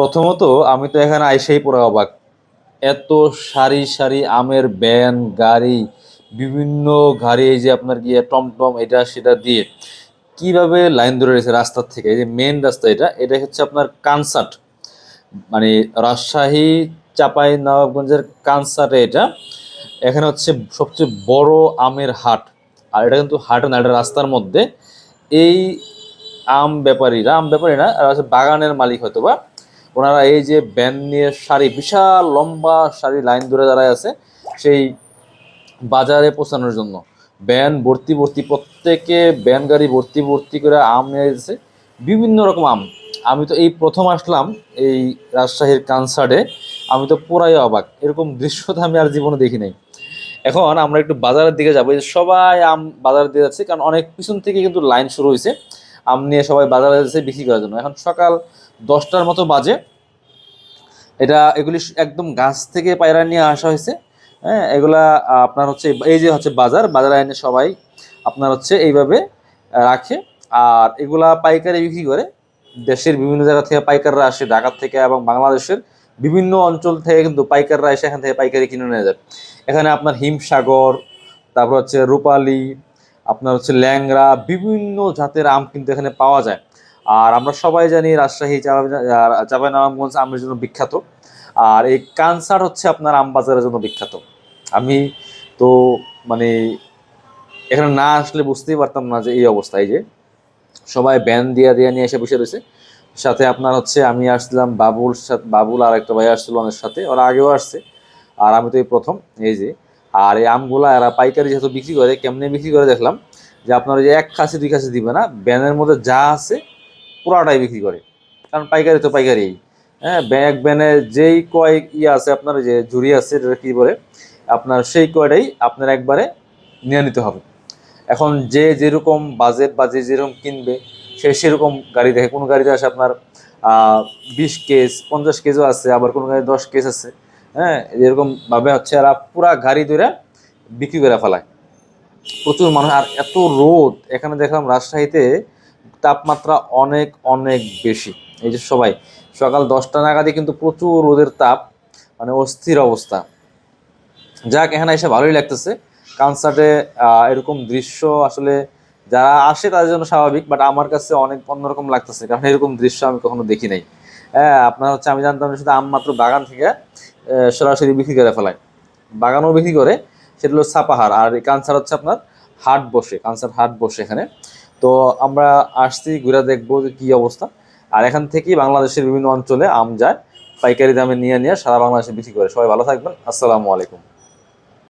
প্রথমত, আমি তো এখানে আইসাই পুরো অবাক। এত সারি সারি আমের ব্যান, গাড়ি, বিভিন্ন গাড়ি, এই যে আপনার গিয়ে টমটম, এটা সেটা দিয়ে কীভাবে লাইন ধরে রয়েছে রাস্তার থেকে, এই যে মেন রাস্তা এটা এটা হচ্ছে আপনার কানসার্ট মানে রাজশাহী চাপাই নবাবগঞ্জের কানসার্টে এটা। এখানে হচ্ছে সবচেয়ে বড় আমের হাট, আর এটা কিন্তু হাট না, এটা রাস্তার মধ্যে। এই আম ব্যাপারীরা, আম ব্যাপারী না বাগানের মালিক হয়তো বা ওনারা এই যে ব্যান নিয়ে শাড়ি, বিশাল লম্বা সারি লাইন ধরে দাঁড়ায় আছে, সেই বাজারে পৌঁছানোর জন্য। ব্যান ভর্তি ভর্তি, প্রত্যেকে ব্যান গাড়ি ভর্তি ভর্তি করে আম নিয়ে যেতেছে বিভিন্ন রকম আম। আমি তো এই প্রথম আসলাম এই রাজশাহীর কানসার্টে আমি তো পুরাই অবাক। এরকম দৃশ্য তো আমি আর জীবনে দেখি নাই। এখন আমরা একটু বাজারের দিকে যাব। সবাই আম বাজারের দিকে যাচ্ছে, কারণ অনেক পিছন থেকে কিন্তু লাইন শুরু হয়েছে। আম নিয়ে সবাই বাজারে যাচ্ছে, বিক্রি করার জন্য। এখন সকাল দশটার মতো বাজে। এটা এগুলি একদম গাছ থেকে পায়রা নিয়ে আসা হয়েছে। হ্যাঁ এগুলা আপনার হচ্ছে, এই যে হচ্ছে বাজার, বাজারে এনে সবাই আপনার হচ্ছে এইভাবে রাখে। আর এগুলা পাইকারি বিক্রি করে। দেশের বিভিন্ন জায়গা থেকে পাইকাররা আসে ঢাকার থেকে এবং বাংলাদেশের বিভিন্ন অঞ্চল থেকে কিন্তু পাইকাররা এসে এখান থেকে পাইকারি কিনে নিয়ে যায়। এখানে আপনার হিমসাগর, তারপর হচ্ছে রূপালি আপনার হচ্ছে ল্যাংরা বিভিন্ন জাতের আম কিন্তু এখানে পাওয়া যায়। আর আমরা সবাই জানি রাজশাহী চাপাই নবাবগঞ্জ আমের জন্য বিখ্যাত। আর এই কানসার হচ্ছে আপনার আম বাজারের জন্য বিখ্যাত। আমি তো মানে এখানে না আসলে বুঝতেই পারতাম না যে এই অবস্থা। এই যে সবাই ব্যান দিয়া দিয়া নিয়ে এসে বসে রয়েছে। সাথে আপনার হচ্ছে আমি আসছিলাম বাবুল সাথে বাবুল আর একটা ভাই আসছিল আমার সাথে। ওরা আগেও আসছে। আর আমি তো এই প্রথম। এই যে আর এই আমগুলা এরা পাইকারি যেহেতু বিক্রি করে, কেমনে বিক্রি করে দেখলাম যে আপনার যে এক খাসি, দুই খাসি দিবে না, ব্যানের মধ্যে যা আছে পুরাটাই বিক্রি করে। কারণ পাইকারি তো পাইকারি। হ্যাঁ ব্যাগ ব্যানে যেই কয় ইয়ে আছে আপনার যে ঝুড়ি আছে এটা কী বলে, আপনার সেই কয়টাই আপনার একবারে নিয়ে নিতে হবে। এখন যে যেরকম বাজেট বা যে যেরকম কিনবে, সে সেরকম গাড়ি দেখে। কোনো গাড়িতে আসে আপনার বিশ কেজ, পঞ্চাশ কেজও আছে, আবার কোনো গাড়ি দশ কেস আছে। হ্যাঁ এরকম ভাবে হচ্ছে এরা পুরা গাড়ি ধরে বিক্রি করে ফেলায়। প্রচুর মানুষ, আর এত রোদ, এখানে দেখলাম রাজশাহীতে তাপমাত্রা অনেক অনেক বেশি। এই যে সবাই, সকাল দশটা নাগাদই কিন্তু প্রচুর রোদের তাপ মানে অস্থির অবস্থা। যাক, এখানে এসে ভালোই লাগতেছে। কনসার্টে এরকম দৃশ্য আসলে যারা আসে তাদের জন্য স্বাভাবিক বাট আমার কাছে অনেক অন্যরকম লাগতেছে, কারণ এরকম দৃশ্য আমি কখনো দেখি নাই। হ্যাঁ আপনার হচ্ছে আমি জানতাম শুধু আম মাত্র বাগান থেকে সরাসরি বিক্রি করে ফেলায়। বাগানও বিক্রি করে, সেটা হলো সাপাহার আর এই কানসার হচ্ছে আপনার হাট বসে, কানসার হাট বসে এখানে। তো আমরা আসছি, ঘুরে দেখব যে কী অবস্থা। আর এখান থেকেই বাংলাদেশের বিভিন্ন অঞ্চলে আম যায়, পাইকারি দামে নিয়ে নিয়ে সারা বাংলাদেশে বিক্রি করে। সবাই ভালো থাকবেন। আসসালামু আলাইকুম।